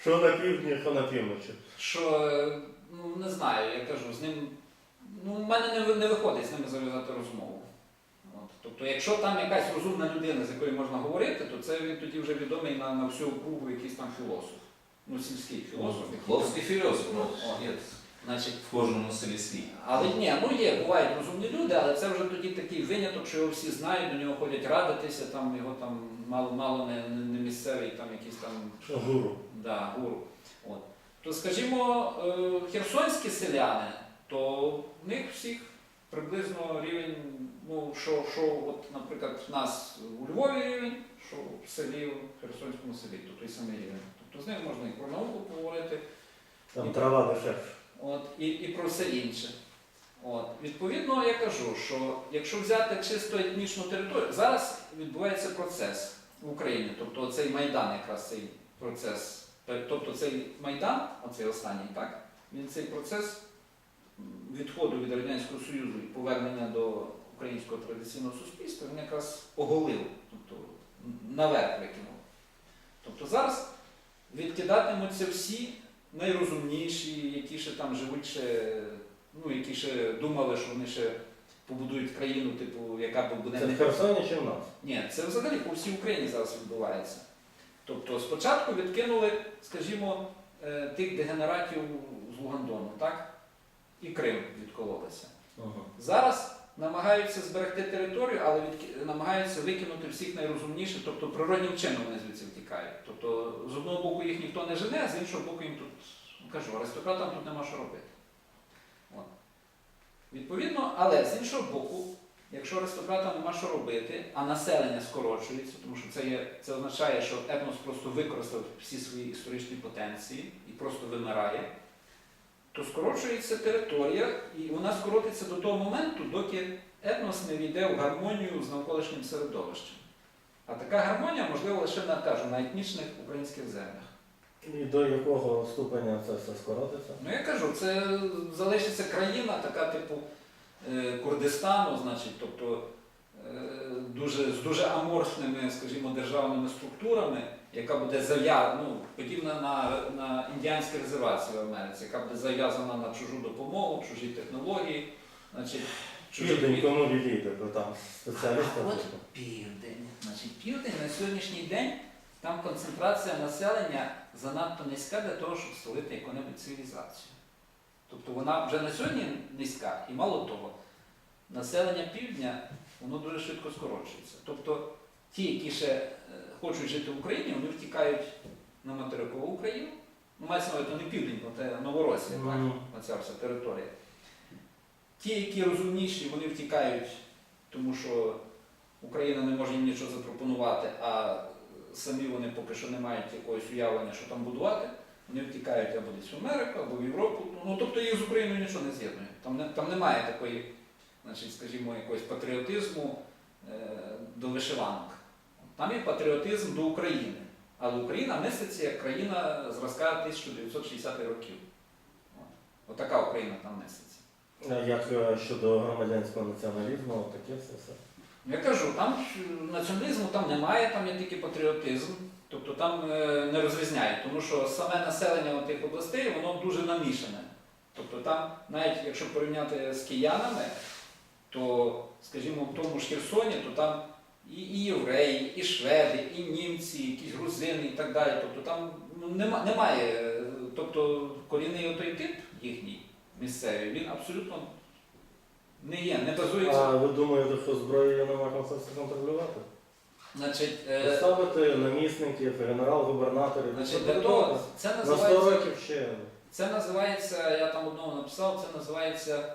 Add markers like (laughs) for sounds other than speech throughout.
Що на півдні, що на півночі. що е, ну не знаю, я кажу, з ним ну, в мене не, не виходить з ними зав'язати розмову. От. Тобто, якщо там якась розумна людина, з якою можна говорити, то це він тоді вже відомий на, на всю округу якийсь там філософ. Ну, сільський філософ. Хлопський філософ, ну, О. є Значить, в кожному селі свій. але ні, ну є, бувають розумні люди, але це вже тоді такий виняток, що його всі знають, до нього ходять радитися, там його там мало, мало не, не, місцевий, там якийсь там Гуру. Да, гуру. От. То скажімо, е, херсонські селяни, то в них всіх приблизно рівень, ну, що, що от, наприклад, в нас у Львові рівень, що в селі, в Херсонському селі, то той самий рівень. Тобто з ним можна і про науку поговорити, Там трава дешевша. от, і, і про все інше. От. Відповідно, я кажу, що якщо взяти чисто етнічну територію, зараз відбувається процес в Україні, тобто цей Майдан, якраз цей процес, тобто цей Майдан, оцей останній, так, він цей процес відходу від Радянського Союзу і повернення до українського традиційного суспільства, він якраз оголив, тобто наверх викинув. Тобто зараз відкидатимуться всі найрозумніші, які ще там живуть ще, ну, які ще думали, що вони ще побудують країну, типу, яка буде Це не в Херсоні чи в нас? ні, це взагалі по всій Україні зараз відбувається. Тобто спочатку відкинули, скажімо, е, тих дегенератів з Лугандону, так? І Крим відкололися. Ага. Зараз намагаються зберегти територію, але відки- намагаються викинути всіх найрозумніших, тобто природнім чином вони звідси втікають. Тобто з одного боку їх ніхто не жене, а з іншого боку їм тут, кажу, аристократам тут нема що робити. Відповідно, але з іншого боку, якщо аристократам нема що робити, а населення скорочується, тому що це, є, це означає, що етнос просто використав всі свої історичні потенції і просто вимирає, то скорочується територія, і вона скоротиться до того моменту, доки етнос не війде в гармонію з навколишнім середовищем. А така гармонія можлива лише на, кажу, на етнічних українських землях. І до якого ступеня це все скоротиться? Ну я кажу, це залишиться країна, така типу е, Курдистану, значить, тобто е, дуже, з дуже аморфними, скажімо, державними структурами, яка буде зав'язана, ну, подібна на, на індіанські резервації в Америці, яка буде зав'язана на чужу допомогу, чужі технології, значить, чужі Південь кому відійде, бо там спеціалісти. От. Південь. Значить, південь на сьогоднішній день там концентрація населення занадто низька для того, щоб створити яку-небудь цивілізацію. Тобто вона вже на сьогодні низька, і мало того, населення півдня воно дуже швидко скорочується. Тобто ті, які ще е, хочуть жити в Україні, вони втікають на материкову Україну. Ну, мається на увазі, не південь, бо це Новоросія, так? Мгм. оця вся територія. Ті, які розумніші, вони втікають, тому що Україна не може їм нічого запропонувати, а самі вони поки що не мають якогось уявлення, що там будувати. Вони втікають або десь в Америку, або в Європу. Ну, тобто їх з Україною нічого не з'єднує. Там, не, там немає такої, значить, скажімо, якогось патріотизму е, до вишиванок. Там є патріотизм до України. Але Україна мислиться як країна зразка 1960 років. От. Отака Україна там мислиться. Як е, щодо громадянського націоналізму, таке все все. Я кажу, там націоналізму там немає, там є тільки патріотизм. Тобто там е, не розрізняють, тому що саме населення тих областей воно дуже намішане. Тобто там, навіть якщо порівняти з киянами, то, скажімо, в тому ж Херсоні, то там і, і євреї, і шведи, і німці, якісь грузини і так далі. Тобто там ну, нема, немає, е, тобто корінний той тип їхній місцевий, він абсолютно не є, не базується. А ви думаєте, що зброєю не можна це все контролювати? Значить, е, Поставити намісників, генерал-губернаторів. значить, для того це На 100 називається. років ще. Це називається, я там одного написав, це називається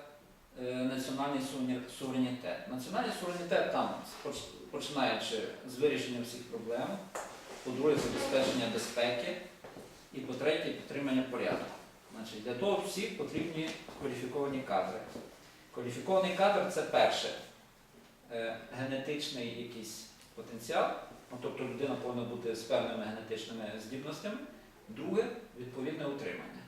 е, національний суверені- суверенітет. Національний суверенітет там, поч- починаючи з вирішення всіх проблем, по-друге, забезпечення безпеки, і по-третє, підтримання порядку. Значить, для того всіх потрібні кваліфіковані кадри. Кваліфікований кадр це перше, е, генетичний якийсь потенціал, ну, тобто людина повинна бути з певними генетичними здібностями. Друге відповідне утримання.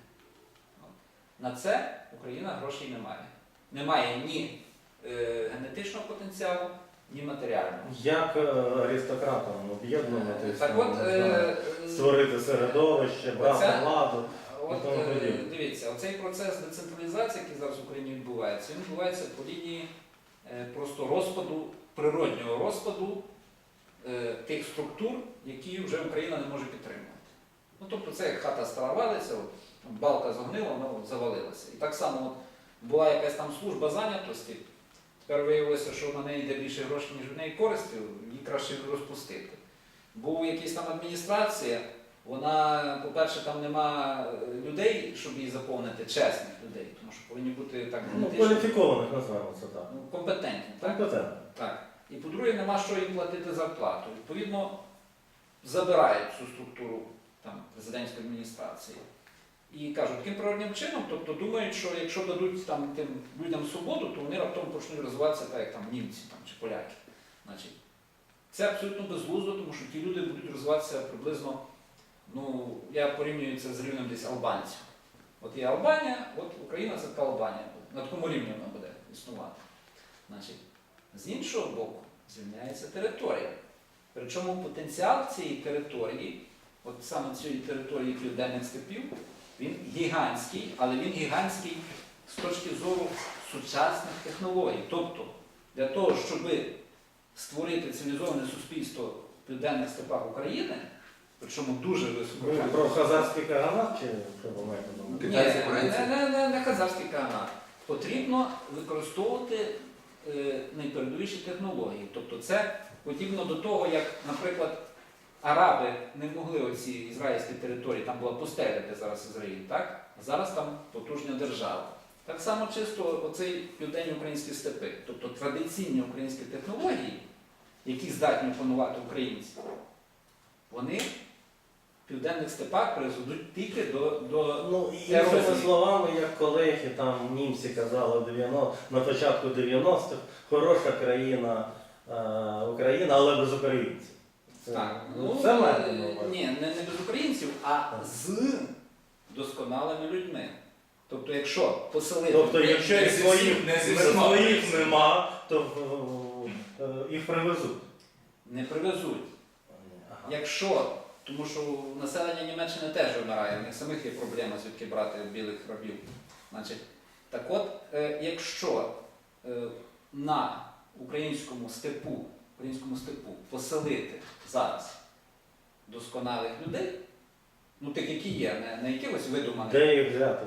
На це Україна грошей не має. Немає ні е, генетичного потенціалу, ні матеріально. Як е, аристократам знаю, е, створити середовище, брати владу. От е, дивіться, оцей процес децентралізації, який зараз в Україні відбувається, він відбувається по лінії е, просто розпаду, природнього розпаду е, тих структур, які вже Україна не може підтримувати. Ну тобто це як хата там балка загнила, вона от завалилася. І так само от, була якась там служба зайнятості. Тепер виявилося, що на неї йде більше грошей, ніж в неї користі, її краще розпустити. Був якийсь там адміністрація, вона, по-перше, там нема е, людей, щоб її заповнити, чесних людей, тому що повинні бути так Ну, кваліфікованих називаємо це так. ну, компетентні. Так? Компетентно. Так. І по-друге, нема що їм платити зарплату. Відповідно, забирають цю структуру там, президентської адміністрації. І кажуть, таким природним чином, тобто думають, що якщо дадуть там, тим людям свободу, то вони раптом почнуть розвиватися так, як там німці там, чи поляки. Значить, це абсолютно безглуздо, тому що ті люди будуть розвиватися приблизно, ну, я порівнюю це з рівнем десь албанців. От є Албанія, от Україна це така Албанія. На такому рівні вона буде існувати. Значить, з іншого боку, звільняється територія. Причому потенціал цієї території, от саме цієї території південних степів, він гігантський, але він гігантський з точки зору сучасних технологій. Тобто, для того, щоб створити цивілізоване суспільство в південних степах України, причому дуже високо. Про хазарський каганат чи що ви маєте на увазі? Ні, Китайці, не, корейці. не, не, не казахський каганат. Потрібно використовувати е, найпередовіші технології. Тобто це подібно до того, як, наприклад, араби не могли оці ізраїльські території, там була пустеля, де зараз Ізраїль, так? А зараз там потужна держава. Так само чисто оцей південні українські степи, тобто традиційні українські технології, які здатні опанувати українці, вони південних степах призведуть тільки до, до Ну, Ерозії. іншими словами, як колеги там німці казали в 90, на початку 90-х, хороша країна е, Україна, але без українців. Це, Так, ну, ну, це маєте е, ні, не, не без українців, а з досконалими людьми. Тобто, якщо поселити. Тобто, якщо Не їх зі своїх, не зі не своїх нема, то е, е, їх привезуть. не привезуть. Ага. Якщо, тому що населення Німеччини теж вимирає, в них самих є проблема, звідки брати білих рабів. Значить, так от, е, якщо е, на українському степу, українському степу поселити зараз досконалих людей, ну тих, які є, не, не якихось видуманих. Де їх взяти?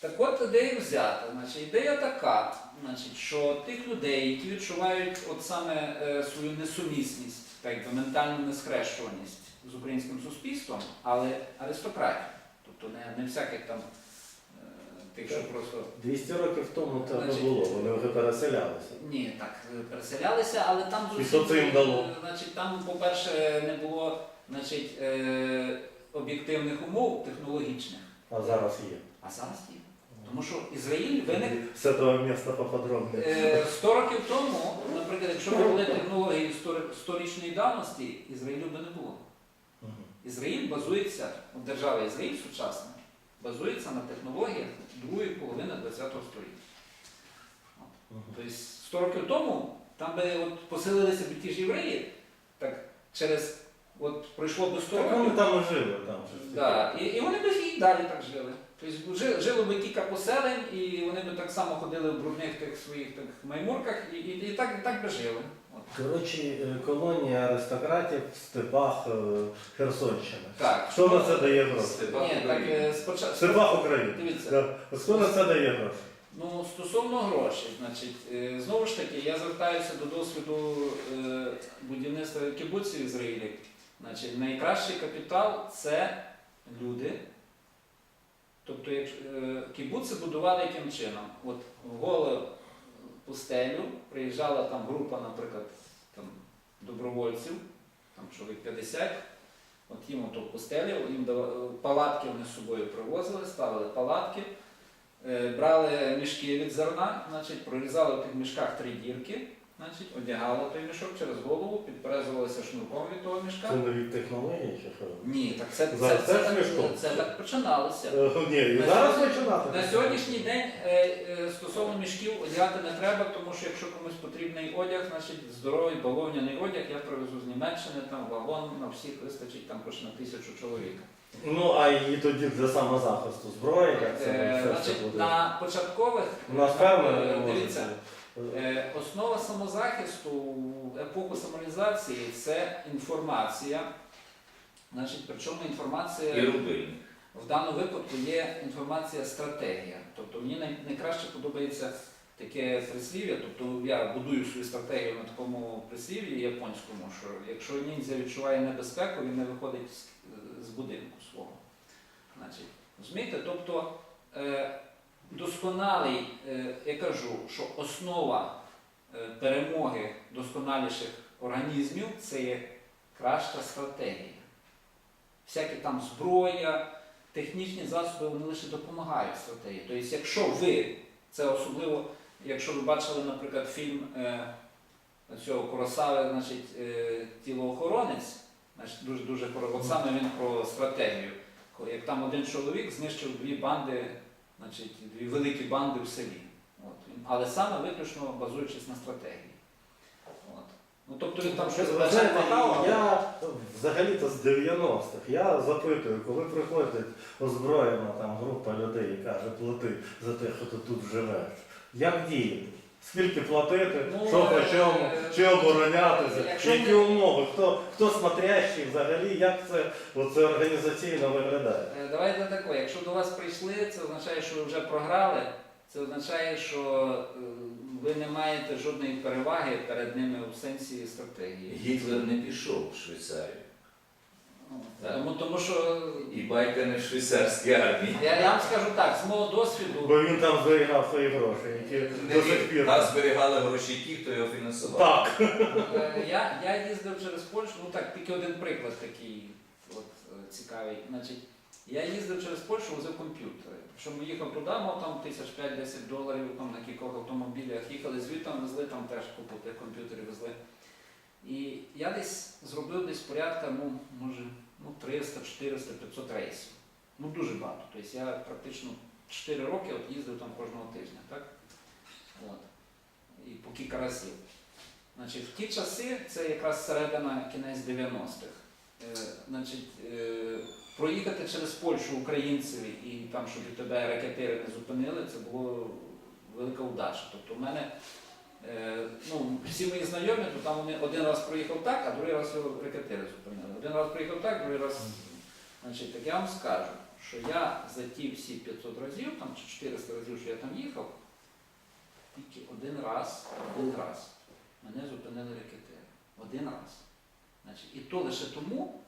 Так от ідея взята. Значить, ідея така, значить, що тих людей, які відчувають от саме е, свою несумісність, так би ментальну несхрещуваність з українським суспільством, але аристократію. Тобто не, не всяких там е, тих, що просто 200 років тому це не Значить, було, вони вже переселялися. ні, так е, переселялися, але там І що це їм дало? е, Значить, там, по-перше, не було значить, е, об'єктивних умов технологічних, А зараз є. а зараз є. Тому що Ізраїль виник З цього міста поподробніше. Е, 100 років тому, наприклад, якщо б були технології 100 100-річної давності, Ізраїлю би не було. Ізраїль базується, держава Ізраїль сучасна, базується на технологіях другої половини ХХ століття. Тобто 100 років тому там би от поселилися б ті ж євреї, так через от пройшло би 100 Так вони років. там і жили, там щось Да, і, і вони б і далі так жили. Тобто жи- жило би кілька поселень, і вони б так само ходили в брудних тих своїх так, маймурках, і, і, і, так, і так би жили. Коротше, е, колонія аристократів в степах е, Херсонщини. Так. Хто на це дає гроші? Ні, так України. е, В спочатку. степах України. Дивіться. Да. Хто на це дає гроші? Ну, стосовно грошей, значить, е, знову ж таки, я звертаюся до досвіду е, будівництва кібуців в Ізраїлі. Значить, найкращий капітал це люди. Тобто, як, е, кібуци будували яким чином? От голу пустелю приїжджала там група, наприклад, там, добровольців, там чоловік 50, от їм ото пустелі, їм дава- палатки вони з собою привозили, ставили палатки. Е, брали мішки від зерна, значить, прорізали в тих мішках три дірки, значить, одягало той мішок через голову, підперезувалося шнурком від того мішка. Це нові технології чи що? Ні, так це, це, Зараз це, теж так, мішком? це так починалося. Е, Ні, і На зараз сьогодні- починати. На сьогоднішній день е, е, стосовно мішків одягати не треба, тому що якщо комусь потрібний одяг, значить здоровий бавовняний одяг я привезу з Німеччини, там вагон на всіх вистачить там хоч на тисячу чоловік. Ну, а і тоді для самозахисту зброї, як це Е, все значить, буде? на початкових У нас фермери е, можуть. дивіться, е, основа самозахисту в епоху самолізації це інформація. Значить, причому інформація І. В даному випадку є інформація стратегія. Тобто мені найкраще подобається таке прислів'я, тобто я будую свою стратегію на такому прислів'ї японському, що якщо ніндзя відчуває небезпеку, він не виходить з, з будинку свого. Значить, розумієте? Тобто е, досконалий, е, я кажу, що основа е, перемоги досконаліших організмів це є краща стратегія. Всякі там зброя, технічні засоби вони лише допомагають стратегії. Тобто, якщо ви, це особливо, якщо ви бачили, наприклад, фільм е, цього Куросави, значить, тілоохоронець, значить, дуже дуже от саме він про стратегію. Як там один чоловік знищив дві банди, значить, дві великі банди в селі. От. Але саме виключно базуючись на стратегії. От. Ну, тобто він там щось Ви знаєте, я взагалі-то з 90-х. Я запитую, коли приходить озброєна там група людей і каже, плати за те, що ти тут живеш. Як діяти? Скільки платити, Ну, що по чому, е, чи оборонятися, якщо які ми- умови, хто, хто смотрящий взагалі, як це оце організаційно виглядає? Е, Давайте тако, якщо до вас прийшли, це означає, що ви вже програли. Це означає, що е, ви не маєте жодної переваги перед ними у сенсі стратегії. Гітлер не пішов в Швейцарію. Ну, Так. Тому, тому що І байка не в швейцарській армії. я, я вам скажу так, з мого досвіду, Бо він там зберігав свої гроші, які Не до сих пір. Там зберігали гроші ті, хто його фінансував. Так. е, я, я їздив через Польщу, ну так, тільки один приклад такий от, е, цікавий. Значить, я їздив через Польщу, возив комп'ютери. Причому їхав туди, мав там тисяч 5-10 доларів там на кількох автомобілях, їхали звідти, везли, там теж купу тих комп'ютерів везли. І я десь зробив десь порядка, ну, може, ну, 300, 400, 500 рейсів. Ну, дуже багато. Тобто я практично 4 роки от їздив там кожного тижня, так? От. І по кілька разів. Значить, в ті часи, це якраз середина кінець 90-х. Е, значить, е, проїхати через Польщу українцеві і там, щоб тебе ракетири не зупинили, це було велика удача. Тобто в мене ну, всі мої знайомі, то там вони один раз проїхав так, а другий раз його ракетири зупинили. Один раз проїхав так, другий раз. Значить, так я вам скажу, що я за ті всі 500 разів, там чи 400 разів, що я там їхав, тільки один раз, один раз мене зупинили ракетири. Один раз. Значить, і то лише тому,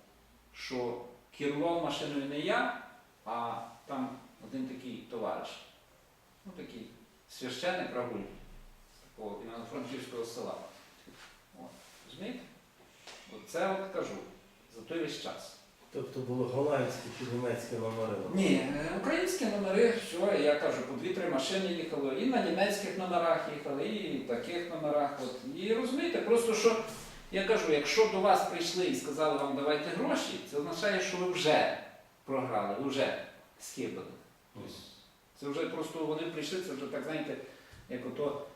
що керував машиною не я, а там один такий товариш, ну такий священник Рагуль Івано-Франківського села. От. Розумієте? Оце от кажу за той весь час. Тобто були голландські чи німецькі номери. Ні, е, українські номери, що я кажу, по дві-три машини їхало, і на німецьких номерах їхали, і в таких номерах. От. І розумієте, просто що я кажу, якщо до вас прийшли і сказали вам давайте гроші, це означає, що ви вже програли, вже схибили. Це вже просто вони прийшли, це вже так, знаєте, як ото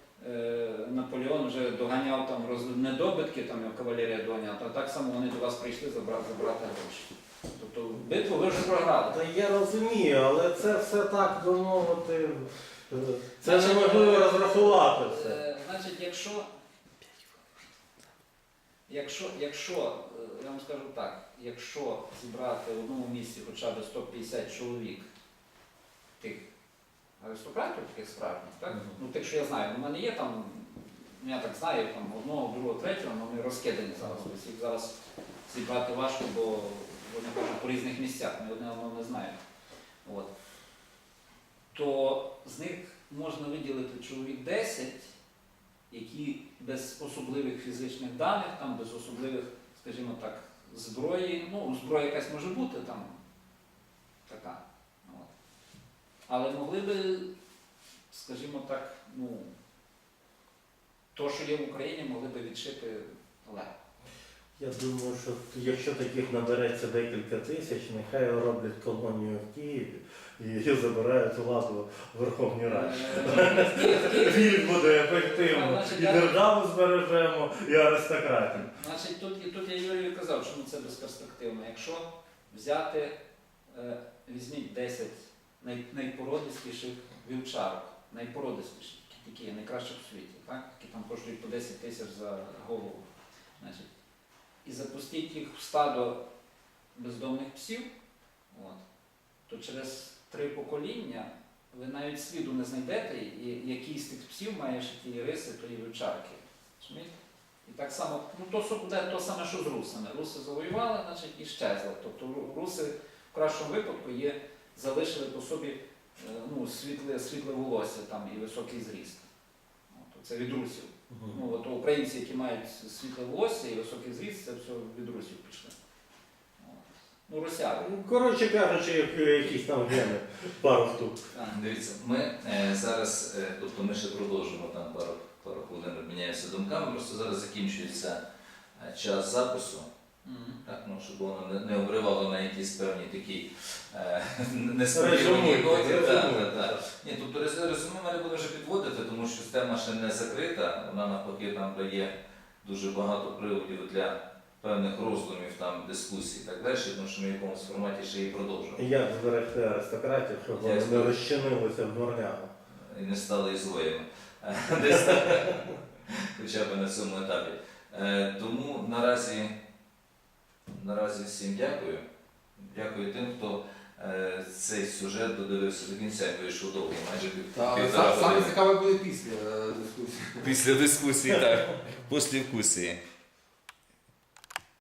Наполеон вже доганяв там роз... недобитки, там як кавалерія доганяла, то так само вони до вас прийшли забрати, забрати гроші. Тобто битву ви вже програли. Та я розумію, але це все так би мовити. е, Це Значить, неможливо е, розрахувати все. Е, Значить, якщо, якщо, якщо, е, я вам скажу так, якщо зібрати в одному місці хоча б 150 чоловік тих аристократів, таких справжніх, так? Ну, тих, що я знаю, у мене є там, ну, я так знаю, там одного, другого, третього, але вони розкидані зараз. Тобто їх зараз зібрати важко, бо вони кажуть по різних місцях, ми одне одного не знаємо. От. То з них можна виділити чоловік 10, які без особливих фізичних даних, там, без особливих, скажімо так, зброї. Ну, зброя якась може бути там така. Але могли би, скажімо так, ну, то, що є в Україні, могли би відшити легко. Я думаю, що якщо таких набереться декілька тисяч, нехай роблять колонію в Києві і забирають владу в Верховній Раді. Е, (laughs) Він буде ефективно. І державу збережемо, і аристократію. Значить, тут, і тут я Юрію казав, чому це безперспективно. Якщо взяти, е, візьміть 10 най, найпородистіших вівчарок, найпородистіших, які є найкращих у світі, так? які там коштують по 10 тисяч за голову. Значить, і запустіть їх в стадо бездомних псів, от, то через три покоління ви навіть сліду не знайдете, і з тих псів має ще ті риси тої вівчарки. Розумієте? І так само, ну то, буде то саме, що з русами. Руси завоювали, значить, і щезли. Тобто руси в кращому випадку є, залишили по собі е, ну, світле, світле волосся там, і високий зріст. От, це від русів. Ну, от українці, які мають світле волосся і високий зріст, це все від русів пішли. Ну, росяри. Ну, Коротше кажучи, як, якісь там гени, пару штук. Дивіться, ми е, зараз, е, тобто ми ще продовжимо там пару, пару хвилин обміняємося думками, просто зараз закінчується е, час запису. Так, ну, щоб воно не, не обривало на якісь певні такі е, (laughs) несподівані так. Ні, тобто рез- резюме ми не будемо вже підводити, тому що тема ще не закрита, вона навпаки там дає дуже багато приводів для певних роздумів, там, дискусій і так далі, тому що ми в якомусь форматі ще її продовжимо. Як зберегти аристократів, щоб вони не розчинилися в дворнягу? і не стали. (laughs) Десь. Хоча б на цьому етапі. Е, Тому наразі, наразі всім дякую. Дякую тим, хто е, цей сюжет додивився до кінця, він вийшов довго, майже пів- півтора Саме години. цікаве буде після е, дискусії. Після дискусії, так. (laughs) Після вкусії.